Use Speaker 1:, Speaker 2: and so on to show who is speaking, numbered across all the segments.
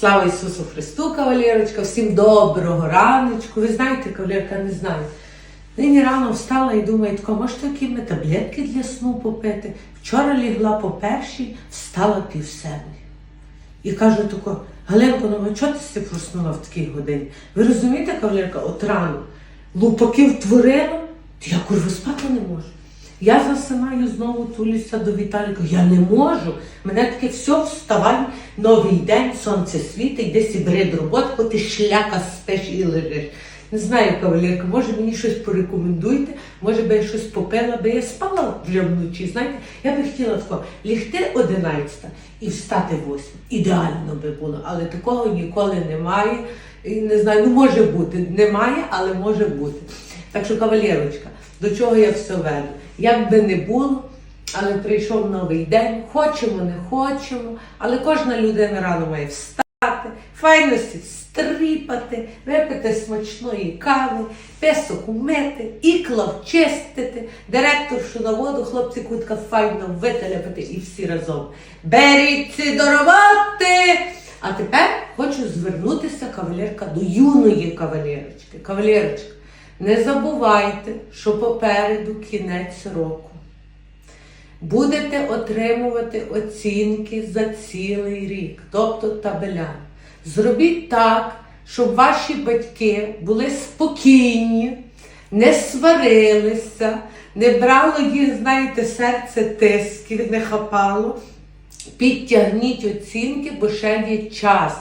Speaker 1: Слава Ісусу Христу, кавалерочка, всім доброго раночку. Ви знаєте, кавалерка, не знаю. Нині рано встала і думаю, тако, може такі ми таблетки для сну попити. Вчора лігла по першій, встала пів сьомої. І кажу тако, Галинко, ну а чого ти проснула в такій годині? Ви розумієте, кавалерка, от рано лупаків творила, я курва спати не можу. Я засинаю знову тулюся до Віталіка. Я не можу. Мене таке все вставай, новий день, сонце світить, десь і бери до роботи, бо ти шляка спиш і лежиш. Не знаю, кавалерка, може мені щось порекомендуйте, може би я щось попила, би я спала вже вночі. Знаєте, я би хотіла тако лігти 11 і встати 8. Ідеально би було, але такого ніколи немає. І не знаю, ну може бути. Немає, але може бути. Так що, кавалерочка, до чого я все веду? Як би не було, але прийшов новий день, хочемо, не хочемо, але кожна людина рано має встати, файно стріпати, випити смачної кави, песок умити, ікла вчистити, директоршу на воду, хлопці кутка файно вителяпати і всі разом. Беріться до роботи! А тепер хочу звернутися, кавалерка, до юної кавалерочки. Кавалерочка, не забувайте, що попереду кінець року. Будете отримувати оцінки за цілий рік, тобто табеля. Зробіть так, щоб ваші батьки були спокійні, не сварилися, не брало їх, знаєте, серце тисків, не хапало. Підтягніть оцінки, бо ще є час.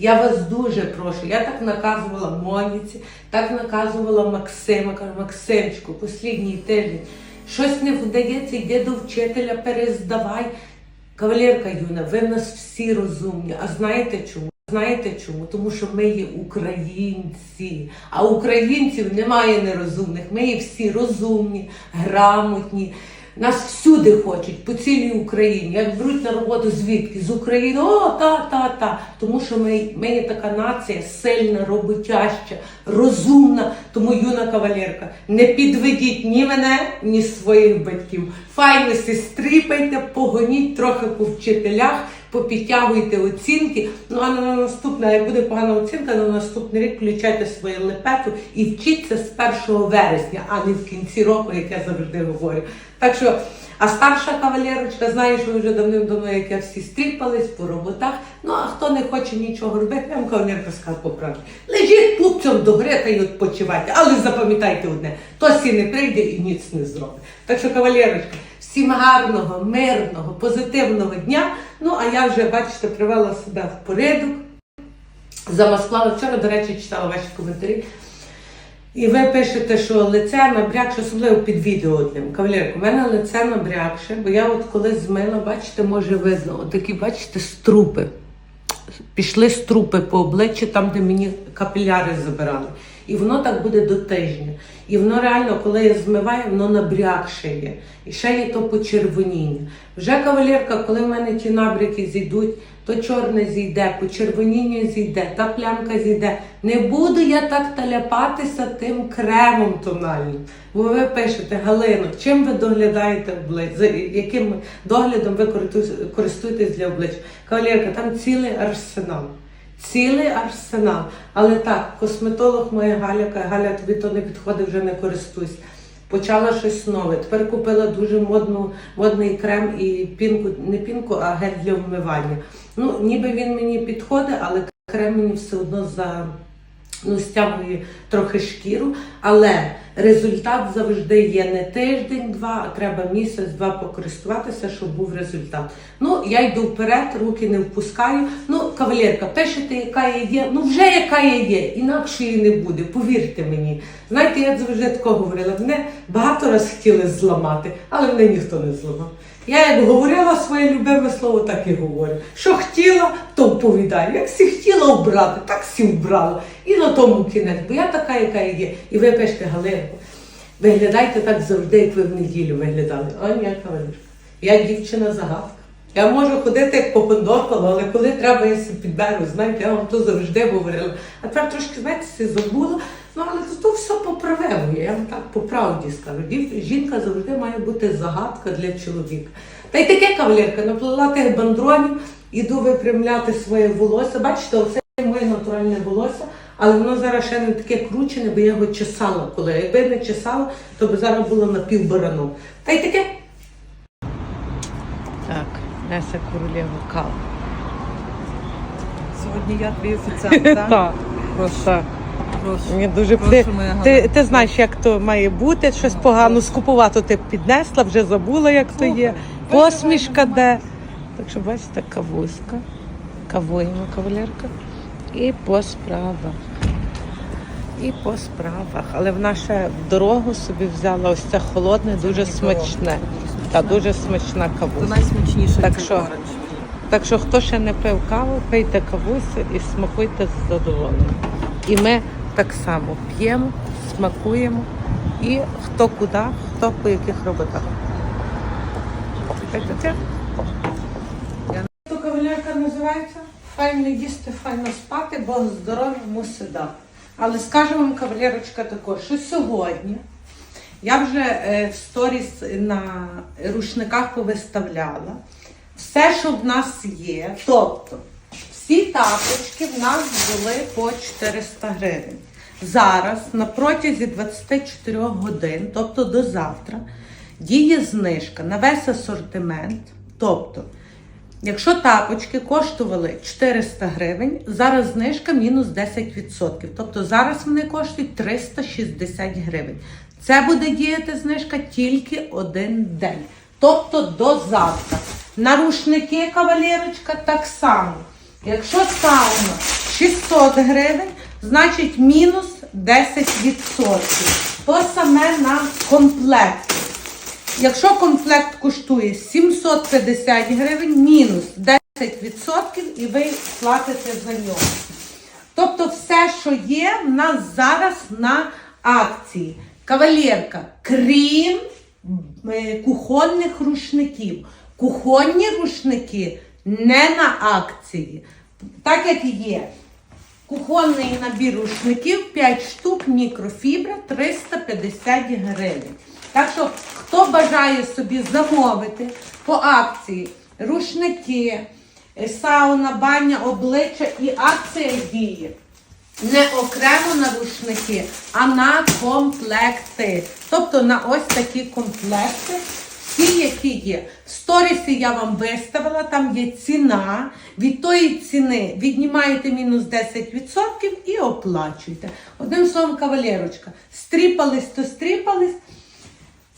Speaker 1: Я вас дуже прошу. Я так наказувала Моніці, так наказувала Максима. Кажу, Максимчику, послідній тиждень. Щось не вдається, йди до вчителя, перездавай. Кавалерка Юна, ви в нас всі розумні. А знаєте чому? Знаєте чому? Тому що ми є українці, а українців немає нерозумних. Ми є всі розумні, грамотні. Нас всюди хочуть, по цілій Україні. Як беруть на роботу звідки? З України, о, та, та, та. Тому що ми, ми є така нація сильна, роботяща, розумна. Тому юна кавалерка, не підведіть ні мене, ні своїх батьків. Файно сі стріпайте, погоніть трохи по вчителях, попідтягуйте оцінки. Ну а на наступне, як буде погана оцінка, на наступний рік включайте свою лепету і вчіться з 1 вересня, а не в кінці року, як я завжди говорю. Так що, а старша кавалерочка знає, що вже давним-давно, як я всі стріпались по роботах. Ну а хто не хоче нічого робити, я вам кавалерка скажу по. Лежіть пупцем до гри та й відпочивайте. Але запам'ятайте одне, то сі не прийде і ніц не зробить. Так що, кавалерочка, всім гарного, мирного, позитивного дня. Ну а я вже, бачите, привела себе в порядок. Замаскувала вчора, до речі, читала ваші коментарі. І ви пишете, що лице набрякше, особливо під відео одним. Кавалерку, у мене лице набрякше, бо я от коли змила, бачите, може видно, от такі, бачите, струпи. Пішли струпи по обличчю, там, де мені капіляри забирали. І воно так буде до тижня. І воно реально, коли я змиваю, воно набрякше є. І ще є то почервоніння. Вже кавалерка, коли в мене ті набряки зійдуть, то чорне зійде, почервоніння зійде, та плямка зійде. Не буду я так таляпатися тим кремом тональним. Бо ви пишете, Галино, чим ви доглядаєте обличчя? Яким доглядом ви користуєтесь- для обличчя? Кавалерка, там цілий арсенал. Цілий арсенал. Але так, косметолог моя Галя каже, Галя, тобі то не підходить, вже не користуйся. Почала щось нове. Тепер купила дуже модну, модний крем і пінку, не пінку, а гель для вмивання. Ну, ніби він мені підходить, але крем мені все одно за ну, стягує трохи шкіру. Але результат завжди є не тиждень-два, а треба місяць-два покористуватися, щоб був результат. Ну, я йду вперед, руки не впускаю. Ну, кавалерка, пишете, яка я є. Ну, вже яка я є, інакше її не буде, повірте мені. Знаєте, я завжди такого говорила. Мене багато раз хотіли зламати, але мене ніхто не зламав. Я як говорила своє любиме слово, так і говорю. Що хотіла, то вповідаю. Як всі хотіла обрати, так всі вбрала. І на тому кінець, бо я така, яка є. І ви пишете, Галинко, виглядайте так завжди, як ви в неділю виглядали. О, ні, кавалерка. Я дівчина загадка. Я можу ходити як по гондоколу, але коли треба, я себе підберу, знаєте, я вам то завжди говорила. А тепер трошки, знаєте, забула, ну але то, то все поправимо, я вам так по правді скажу. Дів- Жінка завжди має бути загадка для чоловіка. Та й таке кавалерка, наплела тих бандронів, іду випрямляти своє волосся. Бачите, оце моє натуральне волосся, але воно зараз ще не таке кручене, бо я його чесала коли. Якби не чесала, то би зараз було напівбараном. Та й таке. Так, Неся королева кава.
Speaker 2: Сьогодні я твій офіціант, так?
Speaker 1: Так,
Speaker 2: Прошу,
Speaker 1: так.
Speaker 2: Прошу.
Speaker 1: Мені дуже
Speaker 2: Прошу,
Speaker 1: ти,
Speaker 2: моя
Speaker 1: ти, ти знаєш, як то має бути, щось погано скупувати ти піднесла, вже забула, як то є. Посмішка де. Так що бачите, кавуська. Кавуємо кавалерка. І по справах. І по справах. Але вона ще в дорогу собі взяла ось це холодне, дуже смачне. Та дуже смачна
Speaker 2: Це
Speaker 1: кавуся.
Speaker 2: найсмачніше
Speaker 1: Так що? Так що хто ще не пив каву, пийте кавусю і смакуйте з задоволенням. І ми так само п'ємо, смакуємо і хто куди, хто по яких роботах. Таке. Кавалерка називається файно їсти, файно спати, бо здоров'я мусить дати. Але скажу вам, кавалерочка, також, що сьогодні я вже е, в сторіс на рушниках повиставляла все, що в нас є. Тобто, всі тапочки в нас були по 400 гривень. Зараз, на протязі 24 годин, тобто до завтра, діє знижка на весь асортимент. Тобто, Якщо тапочки коштували 400 гривень, зараз знижка мінус 10%. Тобто зараз вони коштують 360 гривень. Це буде діяти знижка тільки один день. Тобто до завтра. На рушники кавалерочка так само. Якщо сауна 600 гривень, значить мінус 10%. То саме на комплекти. Якщо комплект коштує 750 гривень, мінус 10% і ви платите за нього. Тобто все, що є, в нас зараз на акції. Кавалерка, крім е, кухонних рушників. Кухонні рушники не на акції. Так як є. Кухонний набір рушників 5 штук, мікрофібра 350 гривень. Так що, хто бажає собі замовити по акції рушники, е, сауна, баня, обличчя і акція діє. Не окремо на рушники, а на комплекти. Тобто на ось такі комплекти, всі, які є. В сторісі я вам виставила, там є ціна. Від тої ціни віднімаєте мінус 10% і оплачуєте. Одним словом, кавалерочка, стріпались, то стріпались.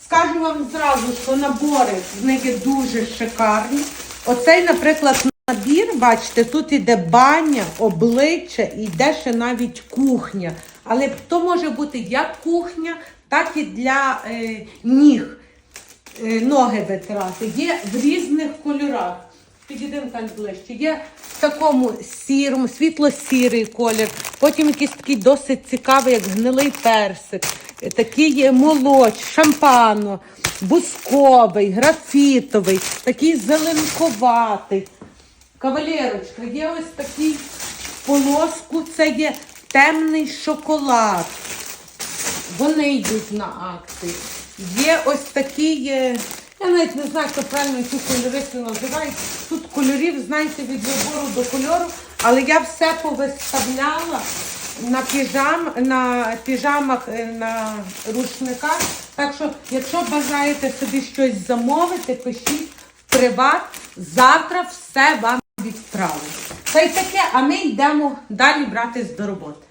Speaker 1: Скажу вам зразу, що набори в них є дуже шикарні. Оцей, наприклад, набір, бачите, тут іде баня, обличчя і йде ще навіть кухня. Але то може бути як кухня, так і для е, ніг. Е, ноги витирати. Є в різних кольорах. Підійдемо так ближче. Є в такому сірому, світло-сірий колір, потім якийсь такий досить цікавий, як гнилий персик, Е, такий є молоч, шампано, бусковий, графітовий, такий зеленковатий. Кавалерочка, є ось такий полоску, це є темний шоколад. Вони йдуть на акції. Є ось такі, я навіть не знаю, як правильно ці кольористи називають. Тут кольорів, знаєте, від вибору до кольору, але я все повиставляла на піжам, на піжамах, е, на рушниках. Так що, якщо бажаєте собі щось замовити, пишіть в приват. Завтра все вам відправлю. Та й таке, а ми йдемо далі братись до роботи.